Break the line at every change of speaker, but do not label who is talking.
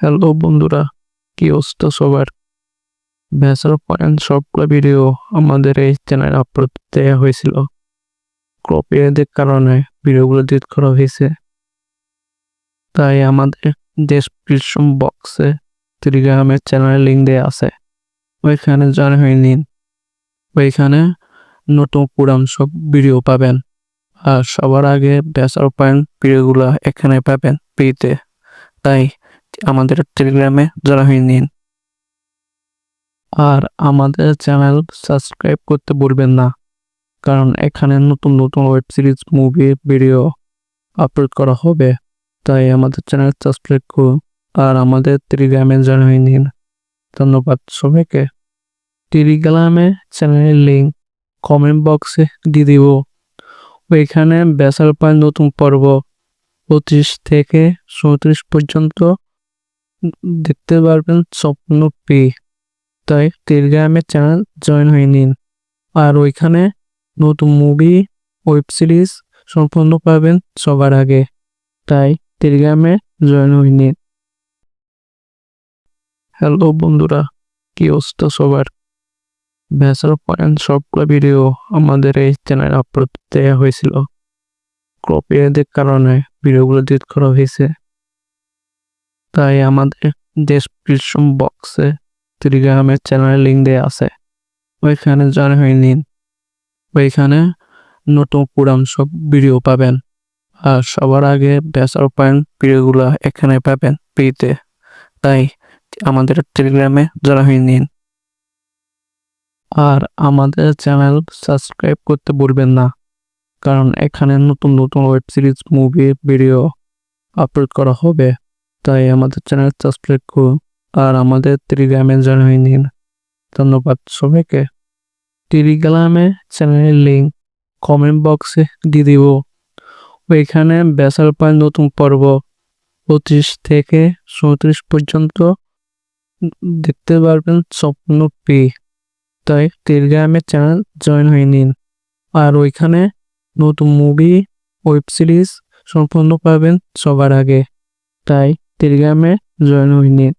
Hello বন্ধুরা, কি অবস্থা সবার? ব্যাচেলর পয়েন্ট সবগুলো ভিডিও আমাদের এই চ্যানেলে আপলোড দেওয়া হয়েছিল। কপিরাইটের কারণে ভিডিওগুলো ডিলিট করা হয়েছে। তাই আমাদের ডেসক্রিপশন বক্সে টেলিগ্রামের চ্যানেলের লিঙ্ক দেওয়া আছে। ওইখানে জয়েন হয়ে নিন। ওইখানে নতুন পুরান সব ভিডিও পাবেন। আর সবার আগে ব্যাচেলর পয়েন্ট ভিডিওগুলো এখানে পাবেন ফ্রিতে তাই আমাদের টেলিগ্রামে জয়েন হয়ে নিন। আর আমাদের চ্যানেল সাবস্ক্রাইব করতে ভুলবেন না, কারণ এখানে নতুন নতুন web series movie video upload করা হবে। তাই আমাদের চ্যানেল সাবস্ক্রাইব করুন আর আমাদের টেলিগ্রামে জয়েন হয়ে নিন। ধন্যবাদ সবাইকে। টেলিগ্রামে চ্যানেলের লিঙ্ক কমেন্ট বক্সে দিয়ে দিব। ওইখানে বেসার পায় নতুন পর্ব পঁচিশ থেকে চৌত্রিশ পর্যন্ত দেখতে পারবেন স্বপ্ন পে। তাই টেলিগ্রামের চ্যানেল জয়েন হয়ে নিন। আর ওইখানে নতুন মুভি ওয়েব সিরিজ সম্পূর্ণ পাবেন সবার আগে। তাই টেলিগ্রামে জয়েন হয়ে নিন। হ্যালো বন্ধুরা, কি অবস্থা সবার? ব্যাচেলর পয়েন্ট সবগুলো ভিডিও আমাদের এই চ্যানেলে আপলোড দেওয়া হয়েছিল। কপিরাইটের কারণে ভিডিওগুলো ডিলিট করা হয়েছে। তাই আমাদের ডেসক্রিপশন বক্সে টেলিগ্রামের চ্যানেলের লিঙ্ক দেওয়া আছে। ওইখানে জয়েন হয়ে নিন। ওইখানে নতুন পুরান সব ভিডিও পাবেন। আর সবার আগে বেচার পয়েন্ট ভিডিওগুলো এখানে পাবেন ফ্রিতে তাই আমাদের টেলিগ্রামে জয়েন হয়ে নিন। আর আমাদের চ্যানেল সাবস্ক্রাইব করতে ভুলবেন না। কারণ এখানে নতুন নতুন web series movie video upload করা হবে। তাই আমাদের চ্যানেল সাবস্ক্রাইব করুন আর আমাদের টেলিগ্রামে জয়েন হয়ে নিন। ধন্যবাদ সবাইকে। টেলিগ্রামে চ্যানেলের লিঙ্ক কমেন্ট বক্সে দিয়ে দিব। ওইখানে বেসাল পায় নতুন পর্ব পঁচিশ থেকে চৌত্রিশ পর্যন্ত দেখতে পারবেন স্বপ্ন পে তাই টেলিগ্রামের চ্যানেল জয়েন হয়ে নিন। আর ওইখানে নতুন মুভি ওয়েব সিরিজ সম্পূর্ণ পাবেন সবার আগে। তাই টেলিগ্রামে জয়েন নিন